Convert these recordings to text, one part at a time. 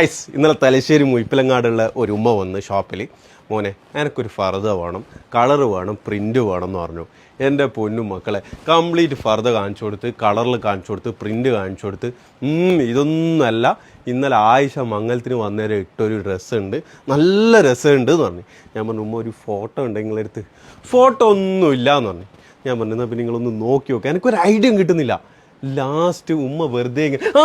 Guys ഇന്നലെ തലശ്ശേരി മുയിപ്പിലങ്ങാടുള്ള ഒരു ഉമ്മ വന്ന് ഷോപ്പിൽ മോനെ എനിക്കൊരു ഫർദ വേണം കളർ വേണം പ്രിന്റ് വേണം എന്ന് പറഞ്ഞു. എന്റെ പൊന്നും മക്കളെ കംപ്ലീറ്റ് ഫർദ കാണിച്ചു കൊടുത്ത് കളറിൽ കാണിച്ചു കൊടുത്ത് പ്രിന്റ് കാണിച്ചു കൊടുത്ത്. ഇതൊന്നുമല്ല ഇന്നലെ ആയിഷ മംഗലത്തിന് വന്നേരം ഇട്ടൊരു ഡ്രസ്സ് ഉണ്ട് നല്ല രസമുണ്ട് എന്ന് പറഞ്ഞു. ഞാൻ പറഞ്ഞു ഉമ്മ ഒരു ഫോട്ടോ ഉണ്ടെങ്കിൽ എടുത്ത് ഫോട്ടോ ഒന്നുമില്ല എന്ന് പറഞ്ഞു. ഞാൻ പറഞ്ഞു എന്നാൽ പിന്നെ നിങ്ങളൊന്ന് നോക്കി നോക്കാം. എനിക്കൊരു ഐഡിയ കിട്ടുന്നില്ല. ലാസ്റ്റ് ഉമ്മ വെറുതെ ആ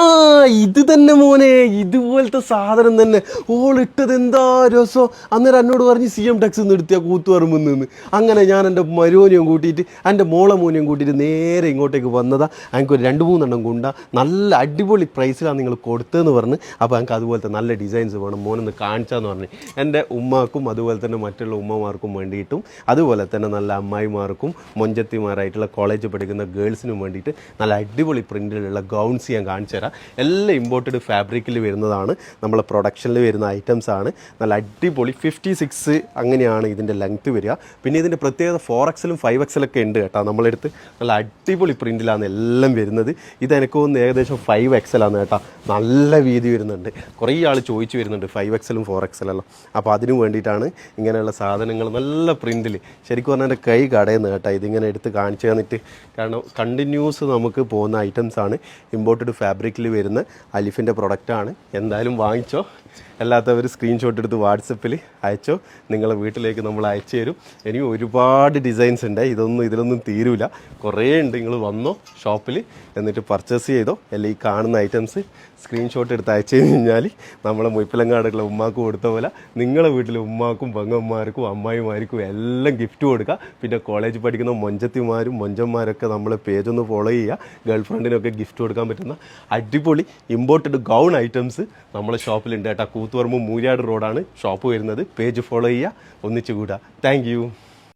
ഇത് തന്നെ മോനെ ഇതുപോലത്തെ സാധനം തന്നെ. ഓൾ ഇട്ടത് എന്താ രസം? അന്നേരം എന്നോട് പറഞ്ഞ് സി എം ടെക്സ് നിർത്തിയ കൂത്തുപറമ്പ് നിന്ന്. അങ്ങനെ ഞാൻ എന്റെ മരുവനെയും കൂട്ടിയിട്ട് എന്റെ മോളെ മോനെയും കൂട്ടിയിട്ട് നേരെ ഇങ്ങോട്ടേക്ക് വന്നതാ. എനിക്ക് ഒരു രണ്ട് മൂന്നെണ്ണം കൊണ്ട നല്ല അടിപൊളി പ്രൈസിലാണ് നിങ്ങൾ കൊടുത്തതെന്ന് പറഞ്ഞ് അപ്പോൾ എനിക്ക് അതുപോലത്തെ നല്ല ഡിസൈൻസ് വേണം. മോനൊന്ന് കാണിച്ചാന്ന് പറഞ്ഞ്. എന്റെ ഉമ്മാക്കും അതുപോലെ തന്നെ മറ്റുള്ള ഉമ്മമാർക്കും വേണ്ടിയിട്ടും അതുപോലെ തന്നെ നല്ല അമ്മായിമാർക്കും മൊഞ്ചത്തിമാരായിട്ടുള്ള കോളേജ് പഠിക്കുന്ന ഗേൾസിനും വേണ്ടിയിട്ട് നല്ല അടിപൊളി പ്രിന്റിലുള്ള ഗൗൺസ് ഞാൻ കാണിച്ചു തരാം. എല്ലാം ഇമ്പോർട്ടഡ് ഫാബ്രിക്കിൽ വരുന്നതാണ്. നമ്മളെ പ്രൊഡക്ഷനിൽ വരുന്ന ഐറ്റംസ് ആണ്. നല്ല അടിപൊളി ഫിഫ്റ്റി സിക്സ് അങ്ങനെയാണ് ഇതിന്റെ ലെങ്ത്ത് വരിക. പിന്നെ ഇതിന്റെ പ്രത്യേകത ഫോർ എക്സലും ഫൈവ് എക്സലൊക്കെ ഉണ്ട് കേട്ടോ നമ്മളെടുത്ത്. നല്ല അടിപൊളി പ്രിന്റിലാണ് എല്ലാം വരുന്നത്. ഇത് എനിക്ക് തോന്നുന്നു ഏകദേശം ഫൈവ് എക്സലാണ് കേട്ടോ. നല്ല വീതി വരുന്നുണ്ട്. കുറേ ആൾ ചോദിച്ചു വരുന്നുണ്ട് ഫൈവ് എക്സലും ഫോർ എക്സലെല്ലാം അപ്പോൾ അതിനു വേണ്ടിയിട്ടാണ് ഇങ്ങനെയുള്ള സാധനങ്ങൾ നല്ല പ്രിന്റിൽ ശരിക്കും പറഞ്ഞാൽ എന്റെ കൈ കടയുന്നു കേട്ടോ ഇതിങ്ങനെ എടുത്ത് കാണിച്ചു തന്നിട്ട്. കാരണം കണ്ടിന്യൂസ് നമുക്ക് പോകുന്ന ഐറ്റംസ് ആണ്. ഇമ്പോർട്ടഡ് ഫാബ്രിക്കിൽ വരുന്ന അലിഫിന്റെ പ്രൊഡക്റ്റാണ് എന്തായാലും വാങ്ങിച്ചോ. അല്ലാത്തവർ സ്ക്രീൻഷോട്ട് എടുത്ത് വാട്സപ്പിൽ അയച്ചോ. നിങ്ങളെ വീട്ടിലേക്ക് നമ്മൾ അയച്ചു തരും. ഇനി ഒരുപാട് ഡിസൈൻസ് ഉണ്ട്. ഇതൊന്നും ഇതിലൊന്നും തീരൂല. കുറേ ഉണ്ട് നിങ്ങൾ വന്നോ ഷോപ്പിൽ എന്നിട്ട് പർച്ചേസ് ചെയ്തോ. അല്ലെങ്കിൽ ഈ കാണുന്ന ഐറ്റംസ് സ്ക്രീൻഷോട്ട് എടുത്ത് അയച്ചു കഴിഞ്ഞാൽ നമ്മളെ മുയ്പ്പിലങ്ങാടുള്ള ഉമ്മാക്കും കൊടുത്ത പോലെ നിങ്ങളെ വീട്ടിലെ ഉമ്മാക്കും പെങ്ങന്മാർക്കും അമ്മായിമാർക്കും എല്ലാം ഗിഫ്റ്റ് കൊടുക്കുക. പിന്നെ കോളേജ് പഠിക്കുന്ന മൊഞ്ചത്തിമാരും മൊഞ്ചന്മാരൊക്കെ നമ്മളെ പേജ് ഒന്ന് ഫോളോ ചെയ്യുക. ഗേൾ ഫ്രണ്ടിനൊക്കെ ഗിഫ്റ്റ് കൊടുക്കാൻ പറ്റുന്ന അടിപൊളി ഇമ്പോർട്ടഡ് ഗൗൺ ഐറ്റംസ് നമ്മളെ ഷോപ്പിലുണ്ട് കേട്ടോ. കൂത്തുപറമ്പ് മൂര്യാട് റോഡാണ്. ഷോപ്പ് വരുന്നത്. പേജ് ഫോളോ ചെയ്യുക. ഒന്നിച്ചു കൂടുക. താങ്ക്